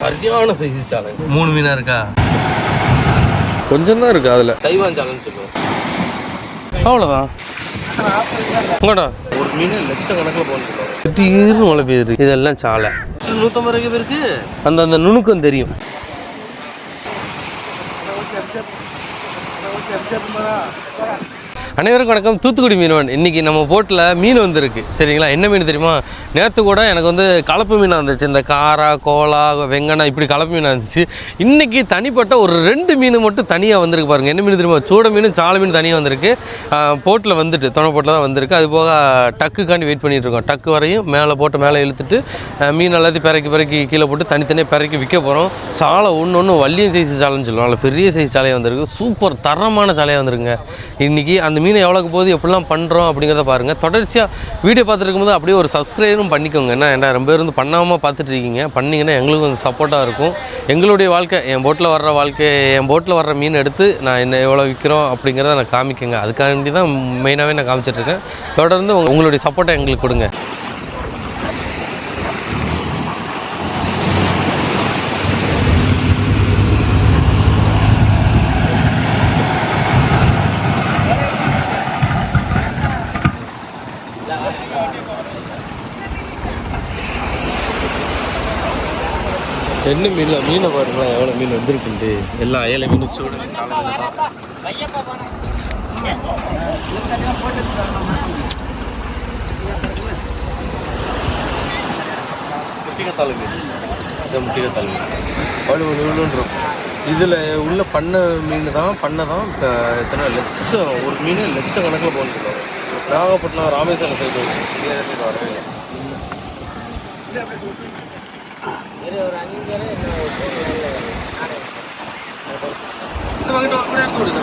சரியான size challenge மூணு மீனா இருக்கா? கொஞ்சம் தான் இருக்கு அதில். தைவான் சேலஞ்ச் சொல்லுவோம் அவ்வளோதான் உங்கடா ஒரு மீன் லட்சக்கணக்கில் போகணும் திடீர்னு மழை பெய்யுது. இதெல்லாம் சாலை. நூற்றம்பது ரூபாய்க்கு பேருக்கு அந்த அந்த நுணுக்கம் தெரியும். அனைவருக்கும் வணக்கம். தூத்துக்குடி மீனவன். இன்றைக்கி நம்ம போட்டில் மீன் வந்திருக்கு. சரிங்களா? என்ன மீன் தெரியுமா? நேற்று கூட எனக்கு வந்து கலப்பு மீனாக இருந்துச்சு. இந்த காரா கோலா வெங்கனா இப்படி கலப்பு மீனாக இருந்துச்சு. இன்றைக்கி தனிப்பட்ட ஒரு ரெண்டு மீன் மட்டும் தனியாக வந்திருக்கு பாருங்கள் என்ன மீன் தெரியுமா? சூட மீன் சாலை மீன் தனியாக வந்திருக்கு. போட்டில் வந்துட்டு துணை போட்டில் தான் வந்திருக்கு. அது போக டக்குக்காண்டி வெயிட் பண்ணிகிட்ருக்கோம் இருக்கோம். டக்கு வரையும் மேலே போட்டு மேலே இழுத்துட்டு மீன் எல்லாத்தையும் பிறக்கி பிறக்கி கீழே போட்டு தனித்தனியாக பிறக்கி விற்க போகிறோம் சாலை ஒன்று ஒன்று வள்ளியம் சைஸ் சாலைன்னு சொல்லுவோம் நல்ல பெரிய சைஸ் சாலையாக வந்திருக்கு. சூப்பர் தரமான சாலையாக வந்திருக்குங்க. இன்றைக்கி அந்த மீன் எவ்வளோக்கு போகுது எப்படிலாம் பண்ணுறோம் அப்படிங்கிறத பாருங்கள் தொடர்ச்சியாக வீடியோ பார்த்துருக்கும் போது அப்படியே ஒரு சப்ஸ்கிரைபரும் பண்ணிக்கோங்க. ஏன்னா ஏன்டா ரொம்ப பேர் வந்து பண்ணாமல் பார்த்துட்டு இருக்கீங்க. பண்ணிங்கன்னா எங்களுக்கு கொஞ்சம் சப்போர்ட்டாக இருக்கும். எங்களுடைய வாழ்க்கை என் போட்டில் வர்ற வாழ்க்கை என் போட்டில் வர்ற மீன் எடுத்து நான் என்ன எவ்வளோ விற்கிறோம் அப்படிங்கிறத நான் காமிக்கங்க. அதுக்காண்டி தான் மெயினாகவே நான் காமிச்சிட்ருக்கேன் தொடர்ந்து உங்களுடைய சப்போர்ட்டை எங்களுக்கு கொடுங்க. என்ன மீனில் மீனை பாருங்களேன் எவ்வளோ மீன் வந்துருக்குண்டு எல்லாம் அயலை மீன் சூட மீன் சாலை தான். முட்டிகத்தாள் மீன் இது முட்டிகத்தாள் மீன் அவ்வளோ இவ்வளோன்றோம் இதில் உள்ள பண்ண மீன் தான் பண்ண தான் இப்போ எத்தனை லட்சம் ஒரு மீன் லட்சம் கணக்கில் போகணும் நாகப்பட்டினம் ராமேஸ்வரம் சைடு இதே சைடு வரவே இல்லை. இது எடுத்து விடுங்க.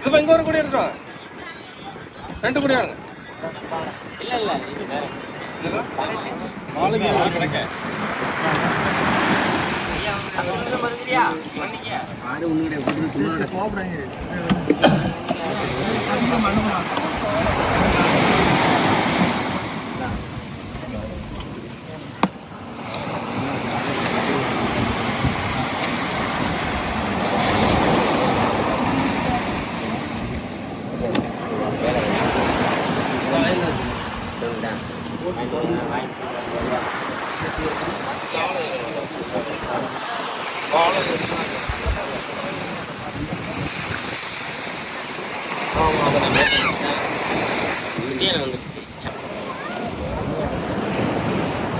இது இங்க ஒரு கூட எடுத்து வாங்க. ரெண்டு கூட? நாலு மீன் ஒரு கணக்கு.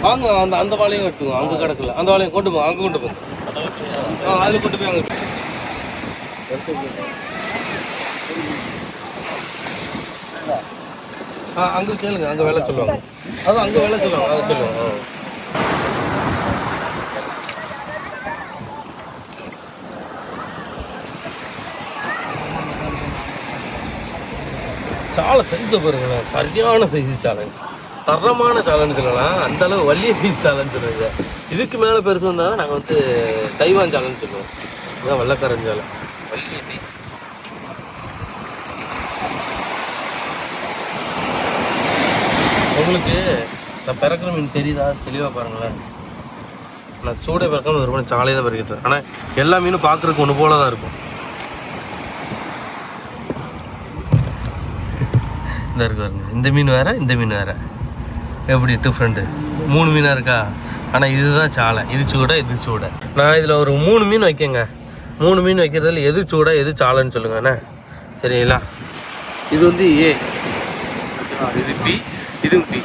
வாங்க அந்த அந்த வாழையும் வெட்டுவோம் அங்கே கிடக்கல. அந்த வாழையும் கொண்டு போங்க அங்கே கொண்டு போங்க ஆ அதில் கொண்டு போய் அங்கே ஆ அங்கே கேளுங்க. அங்கே வேலை சொல்லுவாங்க. அதான் அங்கே வேலை சொல்லுவாங்க. அதை சொல்லுவாங்க. சாலை சைஸை பாருங்களேன். சரியான சைஸ் சாலை தரமான சாலைன்னு சொல்லலாம் அந்த அளவு வலிய சைஸ் சாலைன்னு சொல்லுவாங்க இதுக்கு மேலே பெருசு வந்தால் நாங்கள் வந்து தைவான் சாலைன்னு சொல்லுவோம். இதுதான் வெள்ளக்காரன் சாலை வலிய சைஸ் உங்களுக்கு நான் பிறக்கிற மீன் தெரியுதா? தெளிவாக பாருங்களேன். நான் சூடை பிறக்காமல் ஒரு மணி சாலையை தான் பிறக்கிட்டு ஆனால் எல்லா மீனும் பார்க்குறதுக்கு ஒன்று போல தான் இருக்கும். இந்த இருக்கு பாருங்க. இந்த மீன் வேறு இந்த மீன் வேறு. எப்படி டிஃப்ரெண்ட்டு மூணு மீனாக இருக்கா? ஆனால் இதுதான் சாலை. இது சூடாக இது சூட. நான் இதில் ஒரு மூணு மீன் வைக்கங்க. மூணு மீன் வைக்கிறதுல எது சூடாக எது சாலைன்னு சொல்லுங்கண்ணே சரிங்களா? இது வந்து ஏ இது பி இதுவும் பி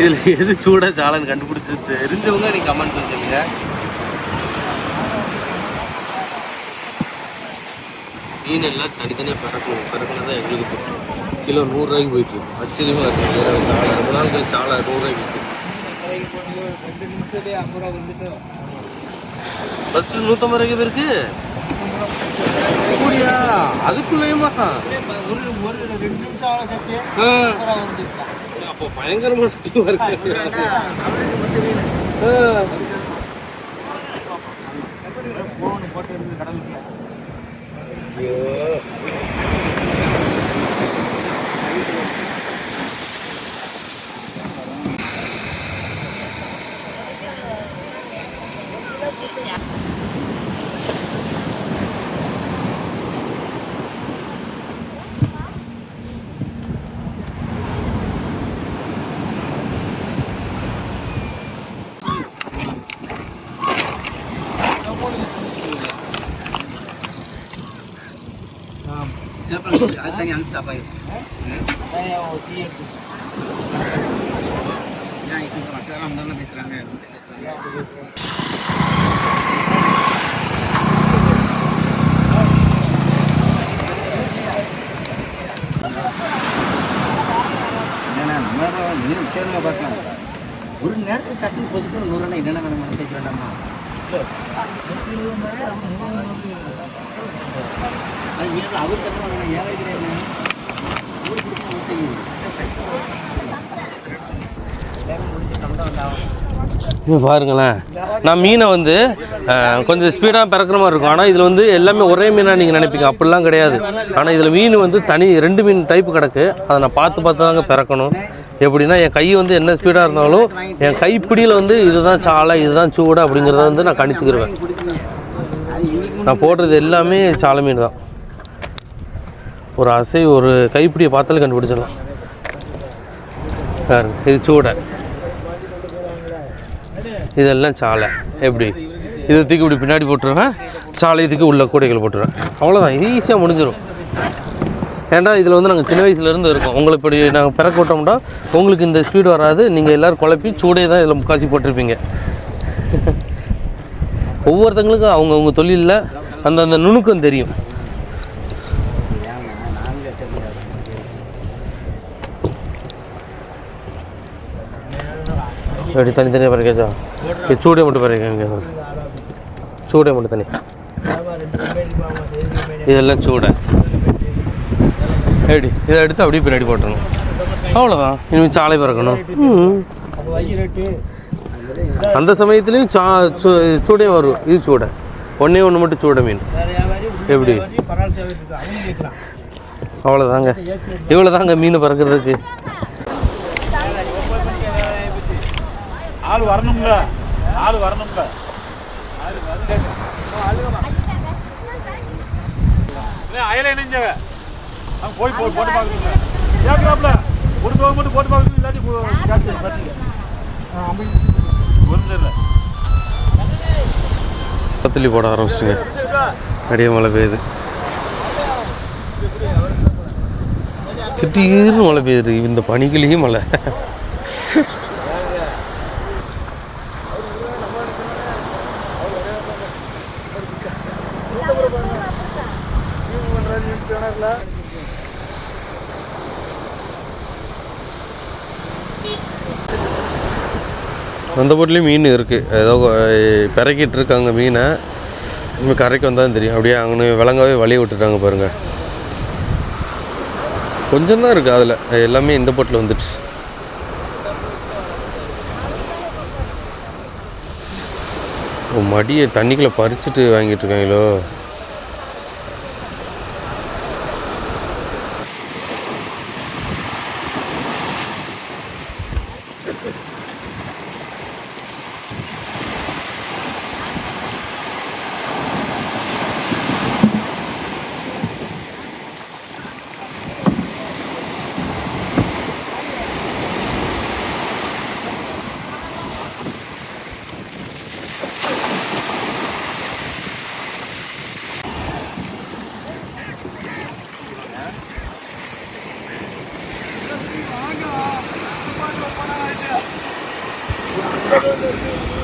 இதில் எது சூடாக சாலைன்னு கண்டுபிடிச்சி தெரிஞ்சவங்க நீங்கள் கமெண்ட் சொல்லுங்கள் மீன் எல்லாம் தனித்தனியாக பிறக்கணும் பிறக்கணும் தான் எங்களுக்கு போட்டோம் கிலோ நூறுரூவாய்க்கு போயிட்டு இருக்கு. ஆச்சரியமாக இருக்கும் வேறு சாலை ரொம்ப நாள் கழிச்சு சாலை நூறுரூவாய்க்கு விற்கும். ஃபஸ்ட்டு நூற்றம்பது ரூபாய்க்கு பேருக்கு அப்படியா? அதுக்குள்ளேயுமா? ஆ. அப்போ Yes. டீமாக இருக்கு ஆ. ஐயோ. வாங்கி அனுப்பிச்சு அப்பா மக்கள் அவங்க பேசுறாங்க பேசுறாங்க என்னண்ணா நம்ம நீ கேளுங்க பார்க்கலாம் ஒரு நேரத்துக்கு டக்குனு பொசுக்கு நூறுனா என்னென்ன வேணும் கேட்க வேண்டாமா அது அவர் பாருங்களேன். நான் மீனை வந்து கொஞ்சம் ஸ்பீடாக பிறக்கிற மாதிரி இருக்கும். ஆனால் இதில் வந்து எல்லாமே ஒரே மீனாக நீங்கள் நினைப்பீங்க. அப்படிலாம் கிடையாது. ஆனால் இதில் மீன் வந்து தனி ரெண்டு மீன் டைப் கிடக்கு. அதை நான் பார்த்து பார்த்து தாங்க பிறக்கணும். எப்படின்னா என் கை வந்து என்ன ஸ்பீடாக இருந்தாலும் என் கைப்பிடியில் வந்து இதுதான் சாலை இதுதான் சூடு அப்படிங்கிறத வந்து நான் கணிச்சுக்கிருவேன். நான் போடுறது எல்லாமே சாலை மீன் தான். ஒரு அசை ஒரு கைப்பிடியை பார்த்தாலே கண்டுபிடிச்சிடலாம். பாருங்க இது சூடை. இதெல்லாம் சாலை. எப்படி? இதை தூக்கி இப்படி பின்னாடி போட்டுருவேன். சாலையத்துக்கு உள்ள கூடைகள் போட்டுருவேன். அவ்வளோதான் ஈஸியாக முடிஞ்சிடும் ஏன்டா இதில் வந்து நாங்கள் சின்ன வயசுலேருந்து இருக்கோம். உங்களை இப்படி நாங்கள் பிறக்க விட்டோம்னா உங்களுக்கு இந்த ஸ்பீடு வராது. நீங்கள் எல்லோரும் குழப்பி சூடே தான் இதில் முக்காசி போட்டிருப்பீங்க. ஒவ்வொருத்தங்களுக்கும் அவங்கவுங்க தொழிலில் அந்த அந்த நுணுக்கம் தெரியும். எப்படி தனித்தனியாக பறிக்காச்சா இது சூடே மட்டும் பறிக்காங்க சூடே மட்டும் தனி இதெல்லாம் சூடை. எப்படி இதை எடுத்து அப்படியே பின்னாடி போட்டுருணும் அவ்வளோதான் இனிமேல் சாலை பறக்கணும். அந்த சமயத்துலேயும் சா சூ- சூடையும் வரும். இது சூடை. ஒன்றே ஒன்று மட்டும் சூடை மீன். எப்படி? அவ்வளோதாங்க இவ்வளோ தாங்க மீன் பறக்கிறதுக்கு. ஆள் வரணும்ல ஆள் வரணும்ல. அயல இணைஞ்சவ போய் போய் போட்டு பார்க்கணும்ல கேட்கலாம்ல ஒரு போக மட்டும் போட்டு பார்க்கணும் இல்லாட்டி கேட்டு பார்த்தீங்க தள்ளி போட ஆரம்பிச்சிட்டுங்க. அடியே மழை பெய்யுது. திடீர்னு மழை பெய்யுது. இந்த பனிக்குள்ளேயும் மழை. அந்த போட்லேயும் மீன் இருக்குது ஏதோ பிறக்கிட்டு இருக்காங்க மீனை. இன்னும் கரைக்கு வந்தால் தெரியும். அப்படியே அங்கே விளங்காவே வழி விட்டுட்டாங்க பாருங்கள் கொஞ்சம் தான் இருக்குது அதில். எல்லாமே இந்த போட்டில் வந்துடுச்சு. மடியை தண்ணிக்குள்ளே பறிச்சுட்டு வாங்கிட்டு இருக்காங்களோ? no, no, no.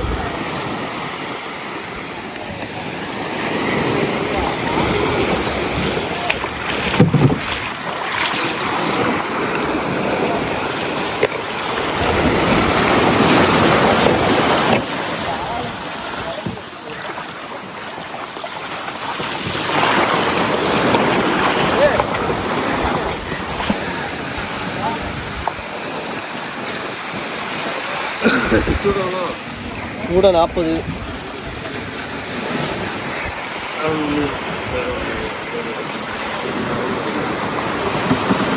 கூட நாற்பது.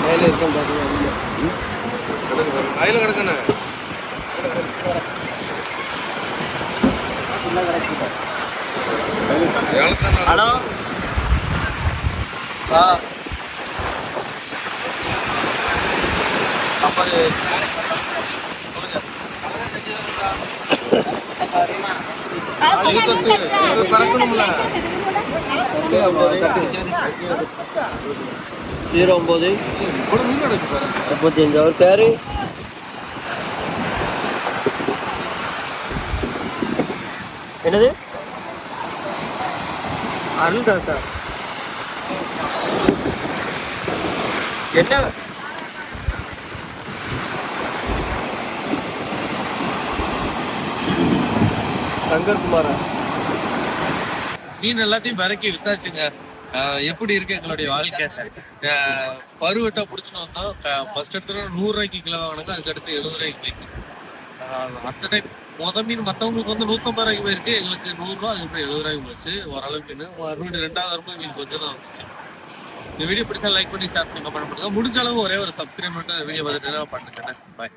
மேலே இருக்கேன் பார்த்தீங்கன்னா அதில் கிடக்கண்ணே. ஹலோ? ஆ. பறக்கணும்ல ஜீரோ ஒம்பது முப்பத்தி அஞ்சு அவர் பேர்? என்னது? அருள்தாசா என்ன? சங்கர்குமார் மீன் எல்லாத்தையும் பறக்கி வித்தாச்சுங்க. எப்படி இருக்கு எங்களுடைய வாழ்க்கை? பருவட்டை பருவட்டா பிடிச்சிட்டு வந்தோம். ஃபர்ஸ்ட் எடுத்து நூறு ரூபாய்க்கு கிலோ வாங்கினது அதுக்கடுத்து எழுபது ரூபாய்க்கு போயிருக்கு அந்த டைம் மொத மீன் மற்றவங்களுக்கு வந்து நூற்றம்பது ரூபாய்க்கு போயிருக்கு. எங்களுக்கு நூறுரூவா அதுக்கப்புறம் எழுபது ரூபாய்க்கு போச்சு. ஓரளவு மீன் மறுபடியும் ரெண்டாவது ரூபாய் மீன் கொஞ்சம் தான் வந்துச்சு. இந்த வீடியோ பிடிச்சா லைக் பண்ணி ஷேர் பண்ணி கமெண்ட் பண்ணுங்க. முடிஞ்ச அளவு ஒரே ஒரு சப்ஸ்கிரைப் மட்டும் வீடியோ பார்த்துட்டு பண்ணுங்க. பாய்